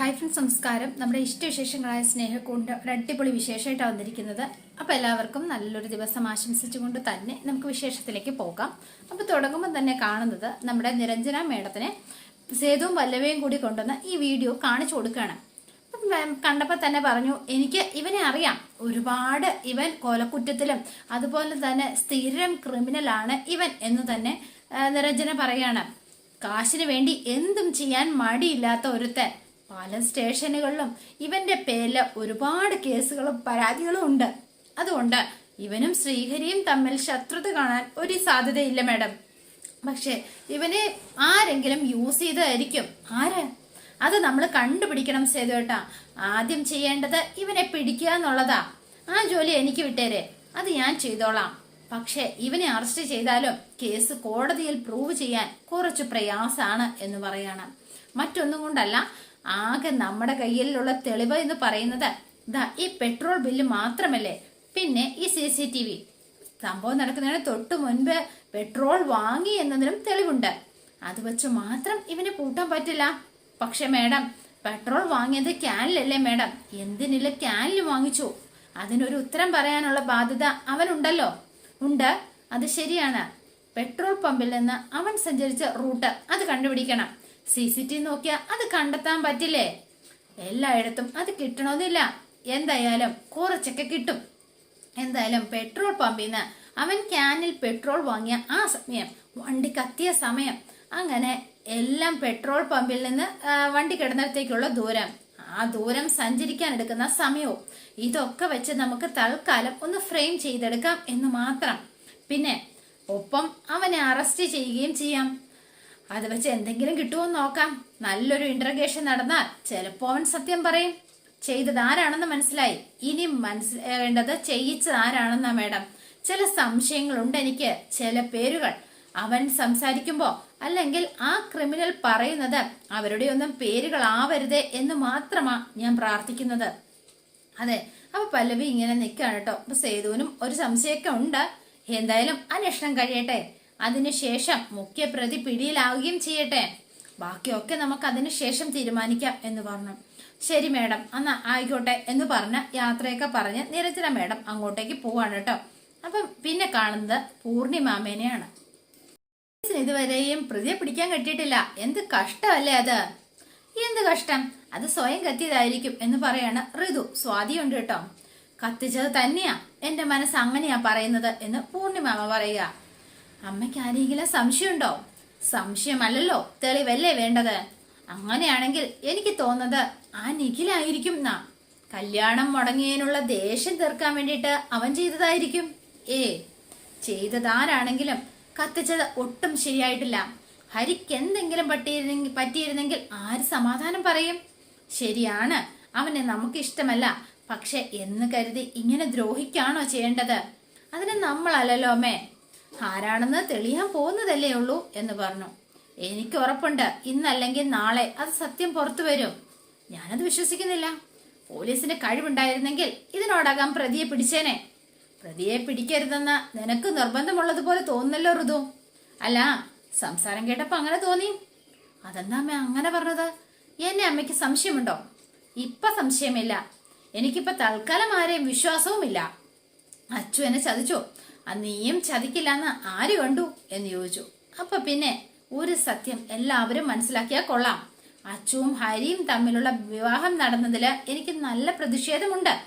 Hi friends നമ്മുടെ ഇഷ്ടവിശേഷങ്ങളായ സ്നേഹക്കൊണ്ട് ഒരു അടിപൊളി വിശേഷമായിട്ടാണ് വന്നിരിക്കുന്നത്. അപ്പോൾ എല്ലാവർക്കും നല്ലൊരു ദിവസം ആശംസിച്ചുകൊണ്ട് തന്നെ നമുക്ക് വിശേഷത്തിലേക്ക് പോകാം. അപ്പോൾ തുടങ്ങുമ്പോൾ തന്നെ കാണുന്നത് നമ്മുടെ നിരഞ്ജന മേഡത്തിനെ സേതുവും വല്ലവയും കൂടി കൊണ്ടുവന്ന ഈ വീഡിയോ കാണിച്ചു കൊടുക്കുകയാണ്. കണ്ടപ്പോൾ തന്നെ പറഞ്ഞു എനിക്ക് ഇവനെ അറിയാം. ഒരുപാട് ഇവൻ കൊലക്കുറ്റത്തിലും അതുപോലെ തന്നെ സ്ഥിരം ക്രിമിനലാണ് ഇവൻ എന്ന് തന്നെ നിരഞ്ജന പറയാണ്. കാശിന് വേണ്ടി എന്തും ചെയ്യാൻ മടിയില്ലാത്ത ഒരുത്തൻ. പല സ്റ്റേഷനുകളിലും ഇവന്റെ പേരിൽ ഒരുപാട് കേസുകളും പരാതികളും ഉണ്ട്. അതുകൊണ്ട് ഇവനും ശ്രീഹരിയും തമ്മിൽ ശത്രുത കാണാൻ ഒരു സാധ്യതയില്ല മാഡം. പക്ഷെ ഇവനെ ആരെങ്കിലും യൂസ് ചെയ്തായിരിക്കും. ആര്? അത് നമ്മൾ കണ്ടുപിടിക്കണം സേതുവേട്ടാ. ആദ്യം ചെയ്യേണ്ടത് ഇവനെ പിടിക്കുക എന്നുള്ളതാ. ആ ജോലി എനിക്ക് വിട്ടേരെ. അത് ഞാൻ ചെയ്തോളാം. പക്ഷെ ഇവനെ അറസ്റ്റ് ചെയ്താലും കേസ് കോടതിയിൽ പ്രൂവ് ചെയ്യാൻ കുറച്ച് പ്രയാസാണ് എന്ന് പറയാണ്. മറ്റൊന്നും കൊണ്ടല്ല ആകെ നമ്മുടെ കയ്യിലുള്ള തെളിവ് എന്ന് പറയുന്നത് ദാ ഈ പെട്രോൾ ബില്ല് മാത്രമല്ലേ? പിന്നെ ഈ സി സി ടി വി. സംഭവം നടക്കുന്നതിന് തൊട്ട് മുൻപ് പെട്രോൾ വാങ്ങി എന്നതിനും തെളിവുണ്ട്. അത് വെച്ച് മാത്രം ഇവന് പൂട്ടാൻ പറ്റില്ല. പക്ഷെ മേഡം പെട്രോൾ വാങ്ങിയത് ക്യാനിലല്ലേ മേഡം? എന്തിനില്ല ക്യാനിൽ വാങ്ങിച്ചു. അതിനൊരു ഉത്തരം പറയാനുള്ള ബാധ്യത അവനുണ്ടല്ലോ. ഉണ്ട് അത് ശരിയാണ്. പെട്രോൾ പമ്പിൽ നിന്ന് അവൻ സഞ്ചരിച്ച റൂട്ട് അത് കണ്ടുപിടിക്കണം. സി സി ടി നോക്കിയാൽ അത് കണ്ടെത്താൻ പറ്റില്ലേ? എല്ലായിടത്തും അത് കിട്ടണമെന്നില്ല എന്തായാലും കുറച്ചൊക്കെ കിട്ടും. എന്തായാലും പെട്രോൾ പമ്പിൽ നിന്ന് അവൻ ക്യാനിൽ പെട്രോൾ വാങ്ങിയ ആ സമയം വണ്ടി കത്തിയ സമയം അങ്ങനെ എല്ലാം പെട്രോൾ പമ്പിൽ നിന്ന് വണ്ടി കിടന്നിടത്തേക്കുള്ള ദൂരം ആ ദൂരം സഞ്ചരിക്കാൻ എടുക്കുന്ന സമയവും ഇതൊക്കെ വെച്ച് നമുക്ക് തൽക്കാലം ഒന്ന് ഫ്രെയിം ചെയ്തെടുക്കാം എന്ന് മാത്രം. പിന്നെ ഒപ്പം അവനെ അറസ്റ്റ് ചെയ്യുകയും ചെയ്യാം. അത് വെച്ച് എന്തെങ്കിലും കിട്ടുമോ നോക്കാം. നല്ലൊരു ഇന്റർഗേഷൻ നടന്നാൽ ചിലപ്പോ അവൻ സത്യം പറയും. ചെയ്തത് ആരാണെന്ന് മനസ്സിലായി. ഇനി മനസ്സിലാവേണ്ടത് ചെയ്യിച്ചത് ആരാണെന്നാ മേഡം. ചില സംശയങ്ങളുണ്ട് എനിക്ക്. ചില പേരുകൾ അവൻ സംസാരിക്കുമ്പോ അല്ലെങ്കിൽ ആ ക്രിമിനൽ പറയുന്നത് അവരുടെ ഒന്നും പേരുകൾ ആവരുത് എന്ന് മാത്രമാ ഞാൻ പ്രാർത്ഥിക്കുന്നത്. അതെ അപ്പൊ പല്ലവി ഇങ്ങനെ നിൽക്കുകയാണ് കേട്ടോ. അപ്പൊ സേതുവിനും ഒരു സംശയമൊക്കെ ഉണ്ട്. എന്തായാലും അന്വേഷണം കഴിയട്ടെ. അതിനുശേഷം മുഖ്യപ്രതി പിടിയിലാവുകയും ചെയ്യട്ടെ. ബാക്കിയൊക്കെ നമുക്ക് അതിനുശേഷം തീരുമാനിക്കാം എന്ന് പറഞ്ഞു. ശരി മേഡം എന്നാ ആയിക്കോട്ടെ എന്ന് പറഞ്ഞ യാത്രയൊക്കെ പറഞ്ഞ് നിരഞ്ജന മേഡം അങ്ങോട്ടേക്ക് പോവാണ് കേട്ടോ. അപ്പം പിന്നെ കാണുന്നത് പൂർണിമാമേനെയാണ് ഇതുവരെയും പ്രതിയെ പിടിക്കാൻ കിട്ടിയിട്ടില്ല. എന്ത് കഷ്ടമല്ലേ അത്? എന്ത് കഷ്ടം? അത് സ്വയം കത്തിയതായിരിക്കും എന്ന് പറയാണ് ഋതു. സ്വാതിയുണ്ട് കേട്ടോ. കത്തിച്ചത് തന്നെയാ. എന്റെ മനസ്സ് അങ്ങനെയാ പറയുന്നത് എന്ന് പൂർണിമാമ പറയുക. അമ്മയ്ക്ക് ആരെങ്കിലും സംശയമുണ്ടോ? സംശയമല്ലല്ലോ. തെളിവല്ലേ വേണ്ടത്? അങ്ങനെയാണെങ്കിൽ എനിക്ക് തോന്നുന്നത് ആ നിഖിലായിരിക്കും നാ കല്യാണം മുടങ്ങിയതിനുള്ള ദേഷ്യം തീർക്കാൻ വേണ്ടിയിട്ട് അവൻ ചെയ്തതായിരിക്കും. ഏ ചെയ്തതാരാണെങ്കിലും കത്തിച്ചത് ഒട്ടും ശരിയായിട്ടില്ല. ഹരിക്ക് എന്തെങ്കിലും പറ്റിയിരുന്നെങ്കിൽ പറ്റിയിരുന്നെങ്കിൽ ആര് സമാധാനം പറയും? ശരിയാണ് അവനെ നമുക്ക് ഇഷ്ടമല്ല പക്ഷെ എന്ന് കരുതി ഇങ്ങനെ ദ്രോഹിക്കാണോ ചെയ്യേണ്ടത്? അതിന് നമ്മളല്ലല്ലോ അമ്മേ. ആരാണെന്ന് തെളിയാൻ പോകുന്നതല്ലേ ഉള്ളൂ എന്ന് പറഞ്ഞു. എനിക്ക് ഉറപ്പുണ്ട്. ഇന്നല്ലെങ്കിൽ നാളെ അത് സത്യം പുറത്തു വരും. ഞാനത് വിശ്വസിക്കുന്നില്ല. പോലീസിന് കഴിവുണ്ടായിരുന്നെങ്കിൽ ഇതിനോടകം പ്രതിയെ പിടിച്ചേനെ. പ്രതിയെ പിടിക്കരുതെന്ന് നിനക്ക് നിർബന്ധമുള്ളതുപോലെ തോന്നുന്നല്ലോ ഋതു. അല്ല സംസാരം കേട്ടപ്പോ അങ്ങനെ തോന്നി. അതെന്താ അമ്മ അങ്ങനെ പറഞ്ഞത്? എന്നെ അമ്മയ്ക്ക് സംശയമുണ്ടോ? ഇപ്പൊ സംശയമില്ല. എനിക്കിപ്പോ തൽക്കാലം ആരെയും വിശ്വാസവുമില്ല. അച്ചു എന്നെ ചതിച്ചോ. നീയും ചതിക്കില്ലെന്ന് ആര് കണ്ടു? എന്ന് ചോദിച്ചു. അപ്പൊ പിന്നെ ഒരു സത്യം എല്ലാവരും മനസ്സിലാക്കിയാൽ കൊള്ളാം. അച്ചുവും ഹരിയും തമ്മിലുള്ള വിവാഹം നടന്നതിൽ എനിക്ക് നല്ല പ്രതിഷേധമുണ്ട്.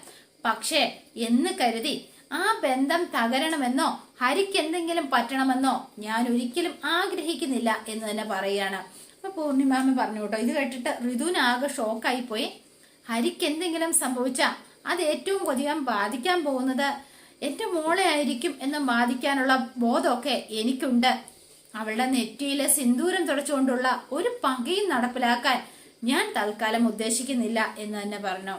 പക്ഷേ എന്ന് കരുതി ആ ബന്ധം തകരണമെന്നോ ഹരിക്ക് എന്തെങ്കിലും പറ്റണമെന്നോ ഞാൻ ഒരിക്കലും ആഗ്രഹിക്കുന്നില്ല എന്ന് തന്നെ പറയുകയാണ്. അപ്പൊ പൂർണിമാമ പറഞ്ഞു കേട്ടോ ഇത് കേട്ടിട്ട് ഋതുവിന് ആകെ ഷോക്കായി പോയി ഹരിക്ക് എന്തെങ്കിലും സംഭവിച്ച അത് ഏറ്റവും അധികം ബാധിക്കാൻ പോകുന്നത് എന്റെ മോളെ ആയിരിക്കും എന്ന് ബാധിക്കാനുള്ള ബോധമൊക്കെ എനിക്കുണ്ട്. അവളുടെ നെറ്റിയിലെ സിന്ദൂരം തുടച്ചുകൊണ്ടുള്ള ഒരു പകയും നടപ്പിലാക്കാൻ ഞാൻ തൽക്കാലം ഉദ്ദേശിക്കുന്നില്ല എന്ന് തന്നെ പറഞ്ഞു.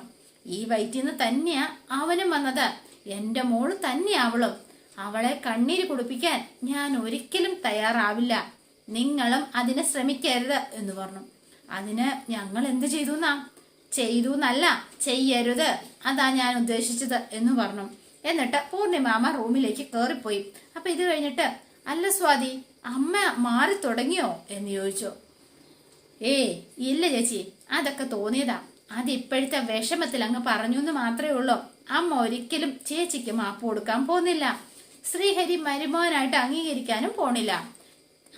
ഈ വയറ്റിൽ നിന്ന് തന്നെയാ അവനും വന്നത്. എന്റെ മോൾ തന്നെയാവളും അവളെ. കണ്ണീര് കുടിപ്പിക്കാൻ ഞാൻ ഒരിക്കലും തയ്യാറാവില്ല. നിങ്ങളും അതിനെ ശ്രമിക്കരുത് എന്ന് പറഞ്ഞു. അതിന് ഞങ്ങൾ എന്ത് ചെയ്തു എന്നാ ചെയ്തു എന്നല്ല ചെയ്യരുത്. അതാ ഞാൻ ഉദ്ദേശിച്ചത് എന്ന് പറഞ്ഞു. എന്നിട്ട് പൂർണിമാമ റൂമിലേക്ക് കയറിപ്പോയി അപ്പൊ ഇത് കഴിഞ്ഞിട്ട് അല്ല സ്വാതി അമ്മ മാറി തുടങ്ങിയോ? എന്ന് ചോദിച്ചു. ഏ ഇല്ല ചേച്ചി അതൊക്കെ തോന്നിയതാ. അത് ഇപ്പോഴത്തെ വിഷമത്തിൽ അങ്ങ് പറഞ്ഞു എന്ന് മാത്രമേ ഉള്ളൂ. അമ്മ ഒരിക്കലും ചേച്ചിക്ക് മാപ്പ് കൊടുക്കാൻ പോകുന്നില്ല. ശ്രീഹരി മരുമോനായിട്ട് അംഗീകരിക്കാനും പോണില്ല.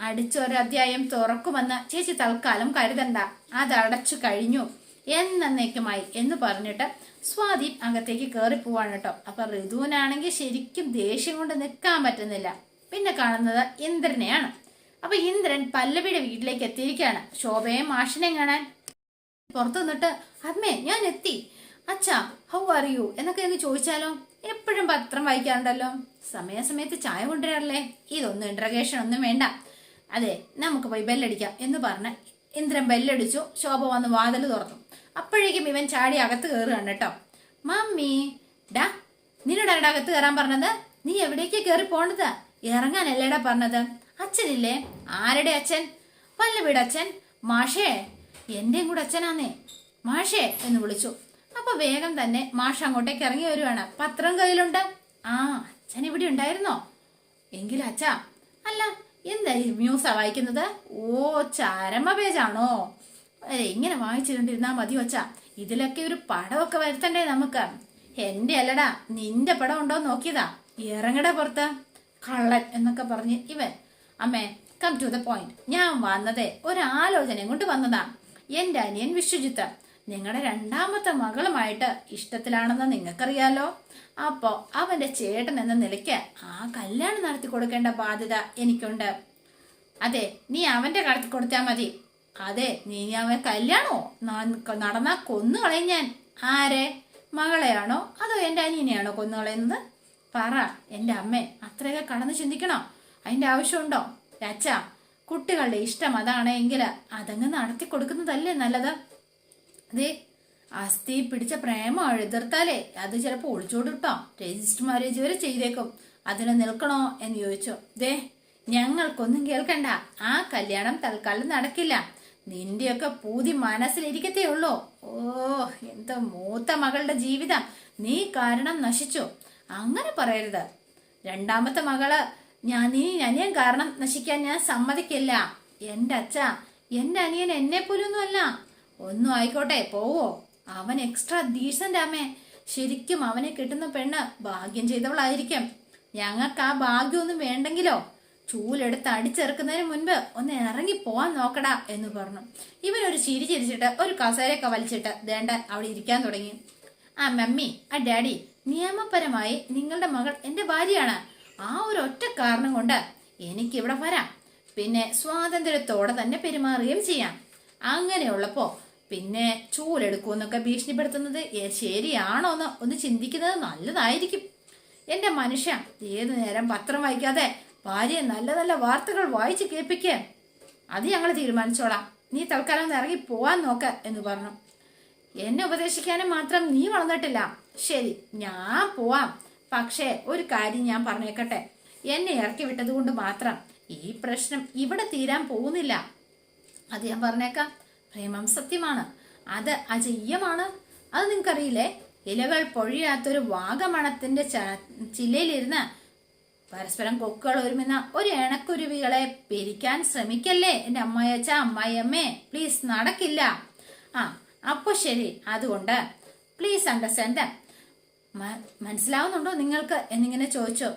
അടിച്ചൊരധ്യായം തുറക്കുമെന്ന് ചേച്ചി തൽക്കാലം കരുതണ്ട. അത് അടച്ചു കഴിഞ്ഞു. എന്നേക്കുമായി എന്ന് പറഞ്ഞിട്ട് സ്വാതി അകത്തേക്ക് കയറി പോവാണ് കേട്ടോ. അപ്പൊ ഋതുവിനാണെങ്കിൽ ശരിക്കും ദേഷ്യം കൊണ്ട് നിൽക്കാൻ പറ്റുന്നില്ല. പിന്നെ കാണുന്നത് ഇന്ദ്രനെയാണ്. അപ്പൊ ഇന്ദ്രൻ പല്ലവിയുടെ വീട്ടിലേക്ക് എത്തിയിരിക്കുകയാണ്. ശോഭയും മാഷിനെയും കാണാൻ പുറത്തു നിന്നിട്ട് അമ്മേ ഞാൻ എത്തി. അച്ഛാ ഹൗ ആർ യു എന്നൊക്കെ എനിക്ക് ചോദിച്ചാലോ? എപ്പോഴും പത്രം വായിക്കാറുണ്ടല്ലോ. സമയാസമയത്ത് ചായ കൊണ്ടുവരാറില്ലേ? ഇതൊന്നും ഇൻട്രഗേഷൻ ഒന്നും വേണ്ട. അതെ നമുക്ക് പോയി ബെല്ലടിക്കാം എന്ന് പറഞ്ഞ് ഇന്ദ്രൻ ബെല്ലടിച്ചു. ശോഭ വന്ന് വാതിൽ തുറന്നു. അപ്പോഴേക്കും ഇവൻ ചാടി അകത്ത് കയറുകയാണ് കേട്ടോ. മമ്മി ഡാ നിന്നോട് ആരുടെ അകത്ത് കയറാൻ പറഞ്ഞത്? നീ എവിടേക്ക് കയറി പോണത്? ഇറങ്ങാനല്ലേടാ പറഞ്ഞത്? അച്ഛനില്ലേ? ആരുടെ അച്ഛൻ? പല്ലവിടെ അച്ഛൻ? മാഷേ എന്റെയും കൂടെ അച്ഛനാന്നേ. മാഷേ എന്ന് വിളിച്ചു. അപ്പൊ വേഗം തന്നെ മാഷ അങ്ങോട്ടേക്ക് ഇറങ്ങി വരുവാണ്. പത്രം കയ്യിലുണ്ട്. ആ അച്ഛൻ ഇവിടെ ഉണ്ടായിരുന്നോ? എങ്കിലും അച്ഛാ അല്ല എന്താ ന്യൂസ് വായിക്കുന്നത്? ഓ ചരമ പേജാണോ? അതെ ഇങ്ങനെ വായിച്ചിട്ടുണ്ടിരുന്നാ മതി വച്ച ഇതിലൊക്കെ ഒരു പടമൊക്കെ വരുത്തണ്ടേ നമുക്ക്. എന്റെ അല്ലടാ നിന്റെ പടം ഉണ്ടോ നോക്കിയതാ. ഇറങ്ങട പുറത്ത്. കള്ളൻ എന്നൊക്കെ പറഞ്ഞ് ഇവൻ. അമ്മേ കം ടു ദ പോയിന്റ് ഞാൻ വന്നതേ ഒരു ആലോചനയും കൊണ്ട് വന്നതാ. എന്റെ അനിയൻ വിശ്വജിത്ത്. നിങ്ങളുടെ രണ്ടാമത്തെ മകളുമായിട്ട് ഇഷ്ടത്തിലാണെന്ന് നിങ്ങൾക്കറിയാലോ? അപ്പോ അവന്റെ ചേട്ടൻ എന്ന നിലയ്ക്ക് ആ കല്യാണം നടത്തി കൊടുക്കേണ്ട ബാധ്യത എനിക്കുണ്ട്. അതെ നീ അവന്റെ കടത്തി കൊടുത്താൽ മതി. അതെ നീ അവൻ കല്യാണോ? ന- നടന്നാ കൊന്നു കളയും ഞാൻ. ആരെ? മകളെയാണോ? അതോ എന്റെ അനിയനെയാണോ കൊന്നു കളയുന്നത്? പറ എന്റെ അമ്മേ അത്രയൊക്കെ കടന്ന് ചിന്തിക്കണോ? അതിന്റെ ആവശ്യമുണ്ടോ? അച്ഛ കുട്ടികളുടെ ഇഷ്ടം അതാണെങ്കിൽ അതങ്ങ് നടത്തി കൊടുക്കുന്നതല്ലേ നല്ലത്? അതെ അസ്ഥി പിടിച്ച പ്രേമം എതിർത്താലേ അത് ചിലപ്പോൾ ഒളിച്ചോടിർത്താം രജിസ്റ്റർ മാരേജ് വരെ ചെയ്തേക്കും. അതിന് നിൽക്കണോ എന്ന് ചോദിച്ചു. ദേ ഞങ്ങൾക്കൊന്നും കേൾക്കണ്ട. ആ കല്യാണം തൽക്കാലം നടക്കില്ല. നിന്റെയൊക്കെ പൂതി മനസ്സിലിരിക്കത്തേ ഉള്ളൂ ഓ എന്താ മൂത്ത മകളുടെ ജീവിതം. നീ കാരണം നശിച്ചു. അങ്ങനെ പറയരുത്. രണ്ടാമത്തെ മകൾ ഞാൻ നീ അനിയൻ കാരണം നശിക്കാൻ ഞാൻ സമ്മതിക്കില്ല. എന്റെ അച്ഛ എന്റെ അനിയൻ എന്നെ പോലൊന്നും അല്ല ഒന്നും ആയിക്കോട്ടെ പോവോ. അവൻ എക്സ്ട്രാ ഡീസന്റ് അമ്മേ ശരിക്കും അവനെ കിട്ടുന്ന പെണ്ണ് ഭാഗ്യം ചെയ്തവളായിരിക്കും. ഞങ്ങൾക്ക് ആ ഭാഗ്യമൊന്നും വേണ്ടെങ്കിലോ? ചൂലെടുത്ത് അടിച്ചെറുക്കുന്നതിന് മുൻപ് ഒന്ന് ഇറങ്ങി പോവാൻ നോക്കടാ എന്ന് പറഞ്ഞു. ഇവനൊരു ചിരി ചിരിച്ചിട്ട് ഒരു കസേരയൊക്കെ വലിച്ചിട്ട് ദേണ്ട അവിടെ ഇരിക്കാൻ തുടങ്ങി. ആ മമ്മി ആ ഡാഡി നിയമപരമായി നിങ്ങളുടെ മകൾ എന്റെ ഭാര്യയാണ്. ആ ഒരു ഒറ്റ കാരണം കൊണ്ട് എനിക്ക് ഇവിടെ വരാം. പിന്നെ സ്വാതന്ത്ര്യത്തോടെ തന്നെ പെരുമാറുകയും ചെയ്യാം. അങ്ങനെയുള്ളപ്പോ പിന്നെ ചൂലെടുക്കുമെന്നൊക്കെ ഭീഷണിപ്പെടുത്തുന്നത് ശരിയാണോ എന്ന് ഒന്ന് ചിന്തിക്കുന്നത് നല്ലതായിരിക്കും. എന്റെ മനുഷ്യ ഏതു നേരം പത്രം വായിക്കാതെ ഭാര്യയെ നല്ല നല്ല വാർത്തകൾ വായിച്ച് കേൾപ്പിക്കുക അത് ഞങ്ങൾ തീരുമാനിച്ചോളാം. നീ തൽക്കാലം ഒന്ന് ഇറങ്ങി പോവാൻ നോക്ക എന്ന് പറഞ്ഞു. എന്നെ ഉപദേശിക്കാനും മാത്രം നീ വളർന്നിട്ടില്ല. ശരി ഞാൻ പോവാം. പക്ഷേ ഒരു കാര്യം ഞാൻ പറഞ്ഞേക്കട്ടെ. എന്നെ ഇറക്കി വിട്ടത് കൊണ്ട് മാത്രം ഈ പ്രശ്നം ഇവിടെ തീരാൻ പോകുന്നില്ല. അത് ഞാൻ പറഞ്ഞേക്കാം. പ്രേമം സത്യമാണ്. അത് അജയ്യമാണ്. അത് നിങ്ങൾക്കറിയില്ലേ? ഇലകൾ പൊഴിയാത്തൊരു വാഗമണത്തിന്റെ ചില്ലയിലിരുന്ന് പരസ്പരം കൊക്കുകൾ ഒരുമിന്ന ഒരു ഇണക്കുരുവികളെ പിരിക്കാൻ ശ്രമിക്കല്ലേ? എന്റെ അമ്മായച്ച അമ്മായിയമ്മേ പ്ലീസ് നടക്കില്ല. ആ അപ്പൊ ശരി. അതുകൊണ്ട് പ്ലീസ് അണ്ടർസ്റ്റാൻഡ് മനസ്സിലാവുന്നുണ്ടോ നിങ്ങൾക്ക്? എന്നിങ്ങനെ ചോദിച്ചു.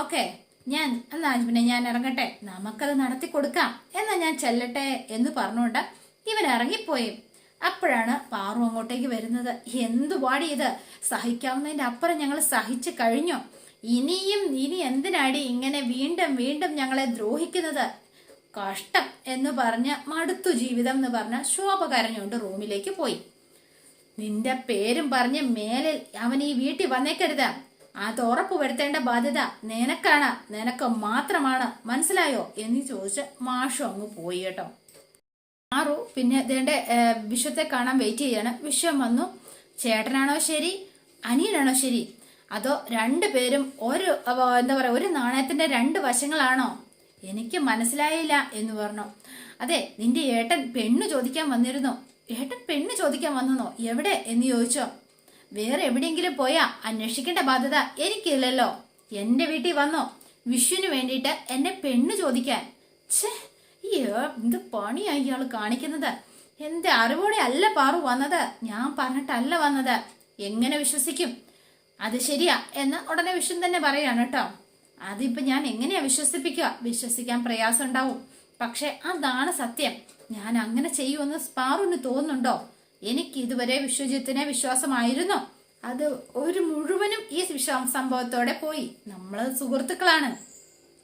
ഓക്കെ ഞാൻ എന്നാ പിന്നെ ഞാൻ ഇറങ്ങട്ടെ. നമുക്കത് നടത്തി കൊടുക്കാം എന്നാ ഞാൻ ചെല്ലട്ടെ എന്ന് പറഞ്ഞുകൊണ്ട് ഇവൻ ഇറങ്ങിപ്പോയി അപ്പോഴാണ് പാറു അങ്ങോട്ടേക്ക് വരുന്നത്. എന്തു പാടി ഇത്? സഹിക്കാവുന്നതിന്റെ അപ്പുറം ഞങ്ങൾ സഹിച്ചു കഴിഞ്ഞു. ഇനിയും ഇനി എന്തിനാടി ഇങ്ങനെ വീണ്ടും വീണ്ടും ഞങ്ങളെ ദ്രോഹിക്കുന്നത്? കഷ്ടം എന്ന് പറഞ്ഞ് മടുത്തു ജീവിതം എന്ന് പറഞ്ഞ ശോഭ കരഞ്ഞുകൊണ്ട് റൂമിലേക്ക് പോയി. നിന്റെ പേരും പറഞ്ഞ് മേലിൽ അവൻ ഈ വീട്ടിൽ വന്നേക്കരുത്. അത് ഉറപ്പ് വരുത്തേണ്ട ബാധ്യത നിനക്കാണ്. നിനക്ക് മാത്രമാണ്. മനസ്സിലായോ? എന്ന് ചോദിച്ച് മാഷു അങ്ങ് പോയി കേട്ടോ. മാറു. പിന്നെ ഇതേണ്ട വിശ്വത്തെ കാണാൻ വെയിറ്റ് ചെയ്യാണ്. വിശ്വം വന്നു. ചേട്ടനാണോ ശരി? അനിയനാണോ ശരി? അതോ രണ്ടു പേരും ഒരു എന്താ പറയാ ഒരു നാണയത്തിന്റെ രണ്ട് വശങ്ങളാണോ? എനിക്ക് മനസ്സിലായില്ല എന്ന് പറഞ്ഞു. അതെ നിന്റെ ഏട്ടൻ പെണ്ണ് ചോദിക്കാൻ വന്നിരുന്നോ. ഏട്ടൻ പെണ്ണ് ചോദിക്കാൻ വന്നോ? എവിടെ? എന്ന് ചോദിച്ചോ. വേറെ എവിടെയെങ്കിലും പോയാ അന്വേഷിക്കേണ്ട ബാധ്യത എനിക്കില്ലല്ലോ. എന്റെ വീട്ടിൽ വന്നോ? വിഷുവിന് വേണ്ടിയിട്ട് എന്നെ പെണ്ണ് ചോദിക്കാൻ. ഛേ ഈ എന്ത് പണിയാ ഇയാൾ കാണിക്കുന്നത്? എന്റെ അറിവോടെ അല്ല പാറു വന്നത്. ഞാൻ പറഞ്ഞിട്ടല്ല വന്നത്. എങ്ങനെ വിശ്വസിക്കും? അത് ശരിയാ എന്ന് ഉടനെ വിഷ്ണു തന്നെ പറയാണ് കേട്ടോ. അതിപ്പോ ഞാൻ എങ്ങനെയാ വിശ്വസിപ്പിക്കുക? വിശ്വസിക്കാൻ പ്രയാസം ഉണ്ടാവും പക്ഷെ അതാണ് സത്യം. ഞാൻ അങ്ങനെ ചെയ്യുമെന്ന് സ്പാറുന്ന് തോന്നുന്നുണ്ടോ? എനിക്ക് ഇതുവരെ വിശ്വജിത്തിനെ വിശ്വാസമായിരുന്നു. അത് ഒരു മുഴുവനും ഈ സംഭവത്തോടെ പോയി. നമ്മൾ സുഹൃത്തുക്കളാണ്.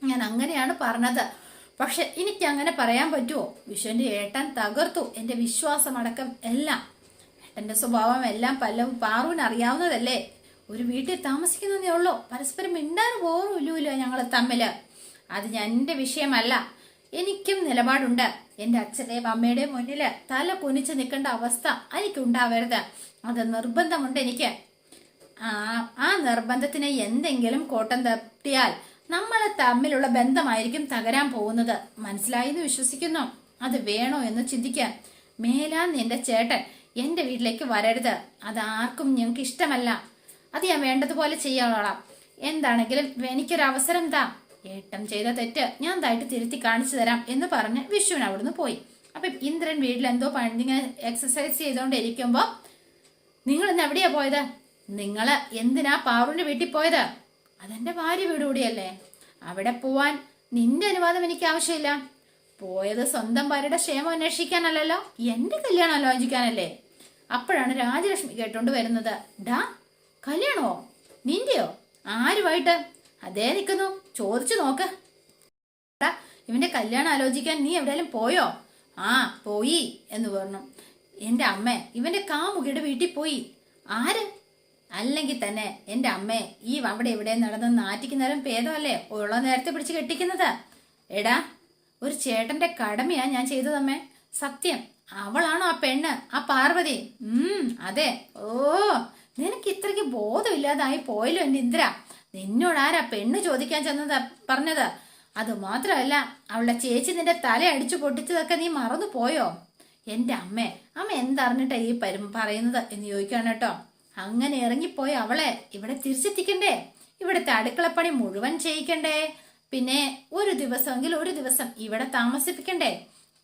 ഞാൻ അങ്ങനെയാണ് പറഞ്ഞത്. പക്ഷെ എനിക്ക് അങ്ങനെ പറയാൻ പറ്റുമോ വിഷുവിന്റെ ഏട്ടൻ തകർത്തു. എന്റെ വിശ്വാസമടക്കം എല്ലാം. ഏട്ടന്റെ സ്വഭാവം എല്ലാം പല പാറുവിന് അറിയാവുന്നതല്ലേ? ഒരു വീട്ടിൽ താമസിക്കുന്നതേ ഉള്ളൂ. പരസ്പരം മിണ്ടാൻ പോറുമില്ലല്ലോ ഞങ്ങൾ തമ്മിൽ. അത് ഞാൻ എന്റെ വിഷയമല്ല. എനിക്കും നിലപാടുണ്ട്. എന്റെ അച്ഛന്റെയും അമ്മയുടെയും മുന്നിൽ തല കുനിച്ച് നിൽക്കേണ്ട അവസ്ഥ എനിക്കുണ്ടാവരുത്. അത് നിർബന്ധമുണ്ട് എനിക്ക്. ആ നിർബന്ധത്തിന് എന്തെങ്കിലും കോട്ടം തട്ടിയാൽ നമ്മൾ തമ്മിലുള്ള ബന്ധമായിരിക്കും തകരാൻ പോകുന്നത്. മനസ്സിലായി എന്ന് വിശ്വസിക്കുന്നു. അത് വേണോ എന്ന് ചിന്തിക്കാൻ. മേലാ നിന്റെ ചേട്ടൻ എന്റെ വീട്ടിലേക്ക് വരരുത്. അത് ആർക്കും ഞങ്ങൾക്ക് ഇഷ്ടമല്ല. അത് ഞാൻ വേണ്ടതുപോലെ ചെയ്യാനോളാം എന്താണെങ്കിലും എനിക്കൊരു അവസരം താ. ഏട്ടം ചെയ്ത തെറ്റ് ഞാൻ തായിട്ട് തിരുത്തി കാണിച്ചു തരാം എന്ന് പറഞ്ഞ് വിഷുവിന് അവിടുന്ന് പോയി. അപ്പൊ ഇന്ദ്രൻ വീട്ടിൽ എന്തോ പണിങ്ങനെ എക്സസൈസ് ചെയ്തുകൊണ്ടിരിക്കുമ്പോൾ നിങ്ങൾ ഇന്ന് എവിടെയാ പോയത്? നിങ്ങൾ എന്തിനാ പാറുവിന്റെ വീട്ടിൽ പോയത്? അതെന്റെ ഭാര്യ വീട് കൂടിയല്ലേ? അവിടെ പോവാൻ നിന്റെ അനുവാദം എനിക്ക് ആവശ്യമില്ല. പോയത് സ്വന്തം ഭാര്യയുടെ ക്ഷേമം അന്വേഷിക്കാനല്ലല്ലോ? എന്റെ കല്യാണം ആലോചിക്കാനല്ലേ? അപ്പോഴാണ് രാജലക്ഷ്മി കേട്ടോണ്ട് വരുന്നത്. ഡാ കല്യാണമോ? നിന്റെയോ? ആരുമായിട്ട്? അതേ നിൽക്കുന്നു ചോദിച്ചു നോക്ക്. ഇവന്റെ കല്യാണം ആലോചിക്കാൻ നീ എവിടെയെങ്കിലും പോയോ? ആ പോയി എന്ന് പറഞ്ഞു. എന്റെ അമ്മ ഇവന്റെ കാമുകിയുടെ വീട്ടിൽ പോയി. ആര്? അല്ലെങ്കിൽ തന്നെ എന്റെ അമ്മേ ഈ അവിടെ ഇവിടെ നടന്ന് നാറ്റിക്കുന്നേരം ഭേദമല്ലേ? ഉള്ള നേരത്തെ പിടിച്ച് കെട്ടിക്കുന്നത്. എടാ ഒരു ചേട്ടന്റെ കടമയാ ഞാൻ ചെയ്തതമ്മേ. സത്യം അവളാണോ ആ പെണ്ണ് ആ പാർവതി? ഉം അതെ. ഓ നിനക്ക് ഇത്രയ്ക്ക് ബോധമില്ലാതായി പോയല്ലോ എന്റെ ഇന്ദ്ര. നിന്നോട് ആരാ പെണ്ണ് ചോദിക്കാൻ ചെന്നത് പറഞ്ഞത്? അത് മാത്രമല്ല അവളുടെ ചേച്ചി നിന്റെ തല അടിച്ചു പൊട്ടിച്ചതൊക്കെ നീ മറന്നു പോയോ എന്റെ അമ്മേ അമ്മ എന്തറിഞ്ഞിട്ടാ ഈ പരും പറയുന്നത് എന്ന് ചോദിക്കാണ് കേട്ടോ. അങ്ങനെ ഇറങ്ങിപ്പോയ അവളെ ഇവിടെ തിരിച്ചെത്തിക്കണ്ടേ? ഇവിടുത്തെ അടുക്കളപ്പണി മുഴുവൻ ചെയ്യിക്കണ്ടേ? പിന്നെ ഒരു ദിവസമെങ്കിൽ ഒരു ദിവസം ഇവിടെ താമസിപ്പിക്കണ്ടേ?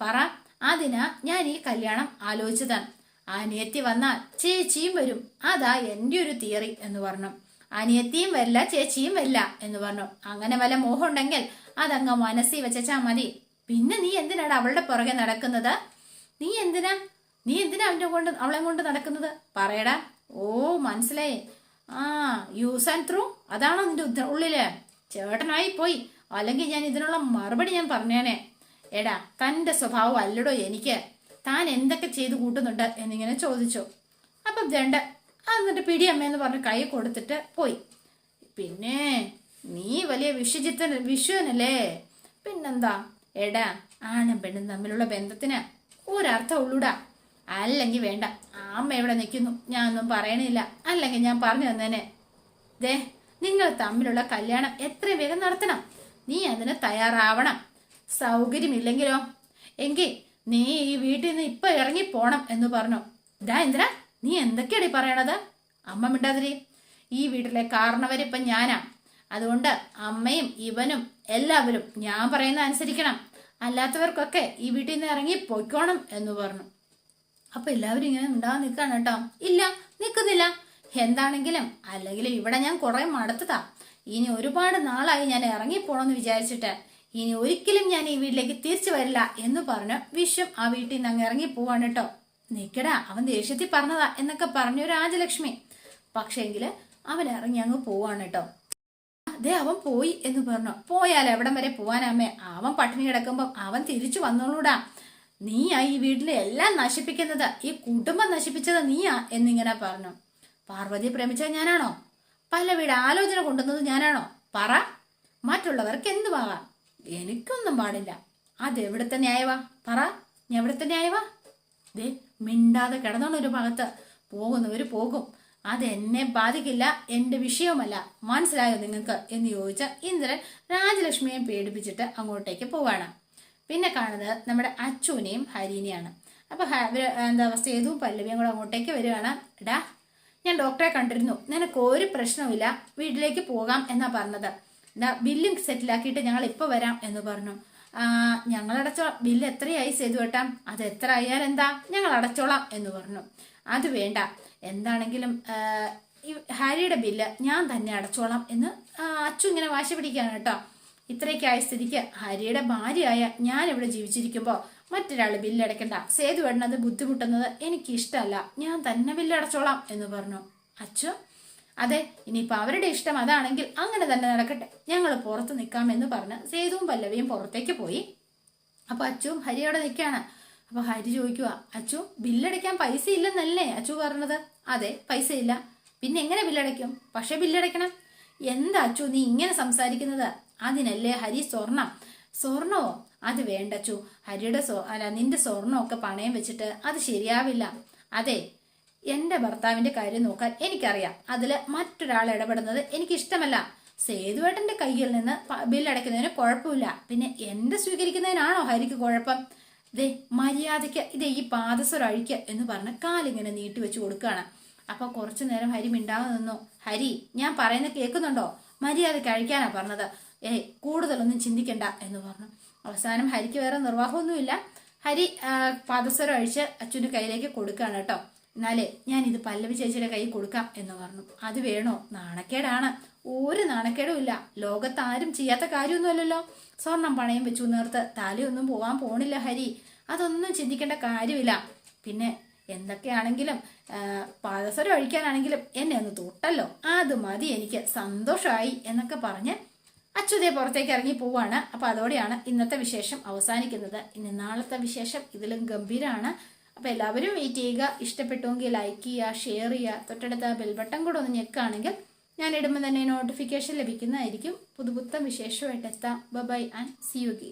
പറ അതിനാ ഞാൻ ഈ കല്യാണം ആലോചിച്ചതാണ് അനിയത്തി വന്നാൽ ചേച്ചിയും വരും. അതാ എന്റെ ഒരു തിയറി എന്ന് പറഞ്ഞു. അനിയത്തിയും വരില്ല ചേച്ചിയും വരില്ല എന്ന് പറഞ്ഞു. അങ്ങനെ വല്ല മോഹം ഉണ്ടെങ്കിൽ അതങ്ങ് മനസ്സിൽ വെച്ചാ മതി. പിന്നെ നീ എന്തിനാണ് അവളുടെ പുറകെ നടക്കുന്നത്? നീ എന്തിനാ? നീ എന്തിനാ അവന്റെ കൊണ്ട് അവളെ കൊണ്ട് നടക്കുന്നത്? പറയടാ. ഓ മനസ്സിലായി. ആ യൂസ് ആൻഡ് ത്രൂ അതാണ് അതിന്റെ ഉള്ളിൽ. ചേട്ടനായി പോയി. അല്ലെങ്കിൽ ഞാൻ ഇതിനുള്ള മറുപടി ഞാൻ പറഞ്ഞേനെ. എടാ തന്റെ സ്വഭാവം അല്ലടോ എനിക്ക്. താൻ എന്തൊക്കെ ചെയ്ത് കൂട്ടുന്നുണ്ട് എന്നിങ്ങനെ ചോദിച്ചു. അപ്പം രണ്ട് എന്നിട്ട് പിടിയമ്മയെന്ന് പറഞ്ഞ് കൈ കൊടുത്തിട്ട് പോയി. പിന്നെ നീ വലിയ വിശ്വജിത്തൻ വിശ്വനല്ലേ? പിന്നെന്താ? എടാ ആണും പെണ്ണും തമ്മിലുള്ള ബന്ധത്തിന് ഒരർത്ഥം ഉള്ളൂടാ. അല്ലെങ്കിൽ വേണ്ട. അമ്മ എവിടെ നിൽക്കുന്നു. ഞാനൊന്നും പറയണില്ല. അല്ലെങ്കിൽ ഞാൻ പറഞ്ഞു തന്നേനെ. ദേ നിങ്ങൾ തമ്മിലുള്ള കല്യാണം എത്ര വേഗം നടത്തണം. നീ അതിന് തയ്യാറാവണം. സൗകര്യമില്ലെങ്കിലോ? എങ്കിൽ നീ ഈ വീട്ടിൽ നിന്ന് ഇപ്പൊ ഇറങ്ങി പോണം എന്ന് പറഞ്ഞു. ദാ ഇന്ദ്ര നീ എന്തൊക്കെയാടി പറയണത്? അമ്മ മിണ്ടാതിരി. ഈ വീട്ടിലെ കാരണവരിപ്പം ഞാനാ. അതുകൊണ്ട് അമ്മയും ഇവനും എല്ലാവരും ഞാൻ പറയുന്ന അനുസരിക്കണം. അല്ലാത്തവർക്കൊക്കെ ഈ വീട്ടിൽ നിന്ന് ഇറങ്ങി പൊയ്ക്കോണം എന്ന് പറഞ്ഞു. അപ്പൊ എല്ലാവരും ഇങ്ങനെ ഉണ്ടാകാൻ നിൽക്കാണ് കേട്ടോ. ഇല്ല നിൽക്കുന്നില്ല. എന്താണെങ്കിലും അല്ലെങ്കിൽ ഇവിടെ ഞാൻ കുറെ മടുത്തതാ. ഇനി ഒരുപാട് നാളായി ഞാൻ ഇറങ്ങിപ്പോണെന്ന് വിചാരിച്ചിട്ട്. ഇനി ഒരിക്കലും ഞാൻ ഈ വീട്ടിലേക്ക് തിരിച്ചു വരില്ല എന്ന് പറഞ്ഞ് വിശ്വം ആ വീട്ടിൽ നിന്ന് അങ്ങ് ഇറങ്ങി പോവാണ് കേട്ടോ. നിക്കടാ അവൻ ദേഷ്യത്തിൽ പറഞ്ഞതാ എന്നൊക്കെ പറഞ്ഞു രാജലക്ഷ്മി. പക്ഷേങ്കിൽ അവൻ ഇറങ്ങി അങ്ങ് പോവാണ് കേട്ടോ. അതെ അവൻ പോയി എന്ന് പറഞ്ഞു. പോയാൽ എവിടം വരെ പോവാനാമേ അവൻ പട്ടിണി കിടക്കുമ്പോ അവൻ തിരിച്ചു വന്നോളൂടാ. നീയാ ഈ വീട്ടിലെ എല്ലാം നശിപ്പിക്കുന്നത്. ഈ കുടുംബം നശിപ്പിച്ചത് നീയാ എന്നിങ്ങനെ പറഞ്ഞു. പാർവതി പ്രേമിച്ചത് ഞാനാണോ? പല വീട് ആലോചന കൊണ്ടുവന്നത് ഞാനാണോ? പറ. മറ്റുള്ളവർക്ക് എന്തുവാകാം? എനിക്കൊന്നും പാടില്ല. അതെവിടുത്തെ ന്യായവാ? പറ. എവിടുത്തെ ന്യായവാ? ദേ മിണ്ടാതെ കിടന്നോണ്ട് ഒരു ഭാഗത്ത്. പോകുന്നവര് പോകും. അത് എന്നെ ബാധിക്കില്ല. എന്റെ വിഷയവുമല്ല മനസ്സിലായോ നിങ്ങൾക്ക്? എന്ന് ചോദിച്ച ഇന്ദ്രൻ രാജലക്ഷ്മിയെ പേടിപ്പിച്ചിട്ട് അങ്ങോട്ടേക്ക് പോവാണ്. പിന്നെ കാണുന്നത് നമ്മുടെ അച്ചുവിനെയും ഹരിനെയാണ്. അപ്പൊ എന്താ സേതുവും പല്ലവിയും കൂടെ അങ്ങോട്ടേക്ക് വരികയാണ്. എടാ ഞാൻ ഡോക്ടറെ കണ്ടിരുന്നു. നിനക്ക് ഒരു പ്രശ്നവുമില്ല. വീട്ടിലേക്ക് പോകാം എന്നാ പറഞ്ഞത്. എന്താ ബില്ലിംഗ് സെറ്റിലാക്കിയിട്ട് ഞങ്ങൾ ഇപ്പൊ വരാം എന്ന് പറഞ്ഞു. ഞങ്ങൾ അടച്ചോളാം ബില്ല് എത്രയായി സേതു ഏട്ടാ? അത് എത്ര ആയാൽ എന്താ? ഞങ്ങൾ അടച്ചോളാം എന്ന് പറഞ്ഞു. അത് വേണ്ട. എന്താണെങ്കിലും ഹാരിയുടെ ബില്ല് ഞാൻ തന്നെ അടച്ചോളാം എന്ന് അച്ചു ഇങ്ങനെ വാശി പിടിക്കുകയാണ് കേട്ടോ. ഇത്രയൊക്കെയായ സ്ഥിതിക്ക് ഹരിയുടെ ഭാര്യയായ ഞാൻ ഇവിടെ ജീവിച്ചിരിക്കുമ്പോൾ മറ്റൊരാൾ ബില്ലടയ്ക്കണ്ട സേതു വേണ്ടത് ബുദ്ധിമുട്ടുന്നത് എനിക്ക് ഇഷ്ടമല്ല ഞാൻ തന്നെ ബില്ലടച്ചോളാം എന്ന് പറഞ്ഞു. അച്ചു അതെ ഇനിയിപ്പോൾ അവരുടെ ഇഷ്ടം അതാണെങ്കിൽ അങ്ങനെ തന്നെ നടക്കട്ടെ. ഞങ്ങൾ പുറത്ത് നിൽക്കാമെന്ന് പറഞ്ഞ് സേതുവും പല്ലവിയും പുറത്തേക്ക് പോയി. അപ്പൊ അച്ചുവും ഹരിയോടെ നിൽക്കുകയാണ്. അപ്പോൾ ഹരി ചോദിക്കുക അച്ചു ബില്ലടയ്ക്കാൻ പൈസ ഇല്ലെന്നല്ലേ അച്ചു പറഞ്ഞത്? അതെ പൈസ ഇല്ല. പിന്നെ എങ്ങനെ ബില്ലടയ്ക്കും? പക്ഷെ ബില്ലടയ്ക്കണം. എന്താ അച്ചു നീ ഇങ്ങനെ സംസാരിക്കുന്നത്? അതിനല്ലേ ഹരി സ്വർണം? സ്വർണമോ? അത് വേണ്ടച്ചു. ഹരിയുടെ സ്വ അല്ല നിന്റെ സ്വർണമൊക്കെ പണയം വെച്ചിട്ട് അത് ശരിയാവില്ല. അതെ എന്റെ ഭർത്താവിന്റെ കാര്യം നോക്കാൻ എനിക്കറിയാം. അതിൽ മറ്റൊരാൾ ഇടപെടുന്നത് എനിക്കിഷ്ടമല്ല. സേതുവേട്ടന്റെ കയ്യിൽ നിന്ന് ബില്ലടയ്ക്കുന്നതിന് കുഴപ്പമില്ല. പിന്നെ എന്റെ സ്വീകരിക്കുന്നതിനാണോ ഹരിക്ക് കുഴപ്പം? ദേ മര്യാദയ്ക്ക് ഇതേ ഈ പാദസ്വരം അഴിക്കുക എന്ന് പറഞ്ഞ് കാലിങ്ങനെ നീട്ടി വെച്ച് കൊടുക്കുകയാണ് അപ്പൊ കുറച്ചു നേരം ഹരി മിണ്ടാതെ നിന്നു. ഹരി ഞാൻ പറയുന്നത് കേൾക്കുന്നുണ്ടോ? മര്യാദയ്ക്ക് അഴിക്കാനാ പറഞ്ഞത്. ഏയ് കൂടുതലൊന്നും ചിന്തിക്കണ്ട എന്ന് പറഞ്ഞു. അവസാനം ഹരിക്ക് വേറെ നിർവാഹമൊന്നുമില്ല. ഹരി പാദസ്വരം അഴിച്ച് അച്ഛന്റെ കയ്യിലേക്ക് കൊടുക്കുകയാണ് കേട്ടോ. എന്നാലേ ഞാൻ ഇത് പല്ലവി ചേച്ചിയുടെ കൈ കൊടുക്കാം എന്ന് പറഞ്ഞു. അത് വേണോ? നാണക്കേടാണ്. ഒരു നാണക്കേടും ഇല്ല. ലോകത്ത് ആരും ചെയ്യാത്ത കാര്യമൊന്നുമല്ലല്ലോ. സ്വർണം പണയം വെച്ചു നേർത്ത് തലയൊന്നും പോകാൻ പോണില്ല ഹരി. അതൊന്നും ചിന്തിക്കേണ്ട കാര്യമില്ല. പിന്നെ എന്തൊക്കെയാണെങ്കിലും പാദസരം ഒഴിക്കാനാണെങ്കിലും എന്നെ ഒന്ന് തൊട്ടല്ലോ. അത് മതി എനിക്ക്. സന്തോഷമായി എന്നൊക്കെ പറഞ്ഞ് അച്യുതയെ പുറത്തേക്ക് ഇറങ്ങി പോവാണ്. അപ്പൊ അതോടെയാണ് ഇന്നത്തെ വിശേഷം അവസാനിക്കുന്നത്. ഇനി നാളത്തെ വിശേഷം ഇതിലും ഗംഭീരമാണ് അപ്പൊ എല്ലാവരും വെയിറ്റ് ചെയ്യുക. ഇഷ്ടപ്പെട്ടുവെങ്കിൽ ലൈക്ക് ചെയ്യുക ഷെയർ ചെയ്യുക. തൊട്ടടുത്ത ബെൽബട്ടൺ കൂടെ ഒന്ന് ഞെക്കുകയാണെങ്കിൽ ഞാൻ ഇടുമ്പോൾ തന്നെ നോട്ടിഫിക്കേഷൻ ലഭിക്കുന്നതായിരിക്കും. പുതുപുത്തം വിശേഷമായിട്ട് എത്താം. Bye and see you ghee